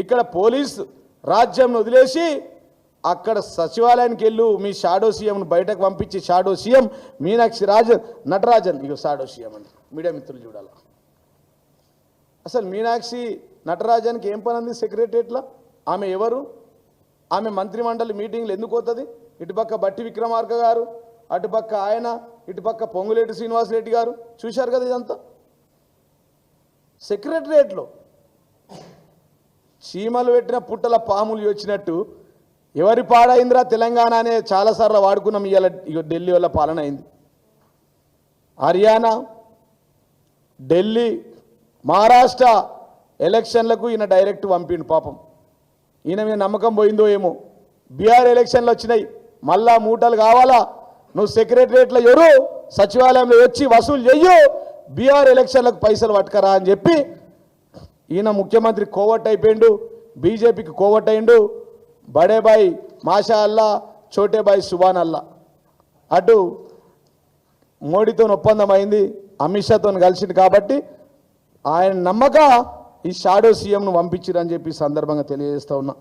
ఇక్కడ పోలీస్ రాజ్యం వదిలేసి అక్కడ సచివాలయానికి వెళ్ళు మీ షాడో సీఎంను బయటకు పంపించి షాడో సీఎం మీనాక్షి రాజన్ నటరాజన్. ఇక షాడో సీఎం అండి మీడియా మిత్రులు చూడాల? అసలు మీనాక్షి నటరాజన్కి ఏం పని ఉంది సెక్రటరియట్లో? ఆమె ఎవరు? ఆమె మంత్రిమండలి మీటింగ్లు ఎందుకు వస్తుంది ఇటుపక్క బట్టి విక్రమార్క గారు అటుపక్క ఆయన ఇటుపక్క పొంగులేటి శ్రీనివాసరెడ్డి గారు. చూశారు కదా ఇదంతా? సెక్రటరియట్లో చీమలు పెట్టిన పుట్టల పాములు వచ్చినట్టు ఎవరి పాడైందిరా తెలంగాణ అనే చాలాసార్లు వాడుకున్నాం ఇవాళ ఢిల్లీ వల్ల పాలన అయింది. హర్యానా ఢిల్లీ మహారాష్ట్ర ఎలక్షన్లకు ఈయన డైరెక్ట్ పంపిండు పాపం. ఈయన మీద నమ్మకం పోయిందో ఏమో. బీహార్ ఎలక్షన్లు వచ్చినాయి. మళ్ళా మూటలు కావాలా? నువ్వు సెక్రటరియట్లో ఎవరు? సచివాలయంలో వచ్చి వసూలు చెయ్యు. బీహార్ ఎలక్షన్లకు పైసలు పట్టుకరా అని చెప్పి ఈయన ముఖ్యమంత్రి కోవట్ అయిపోయిండు బీజేపీకి కోవట్ అయిండు. బడేబాయ్ మాషా అల్లా చోటేబాయ్ సుభాన్ అల్లా అటు మోడీతో ఒప్పందం అయింది అమిత్ షాతో కలిసింది కాబట్టి ఆయన నమ్మక ఈ షాడో సీఎంను పంపించిరని చెప్పి సందర్భంగా తెలియజేస్తా ఉన్నా.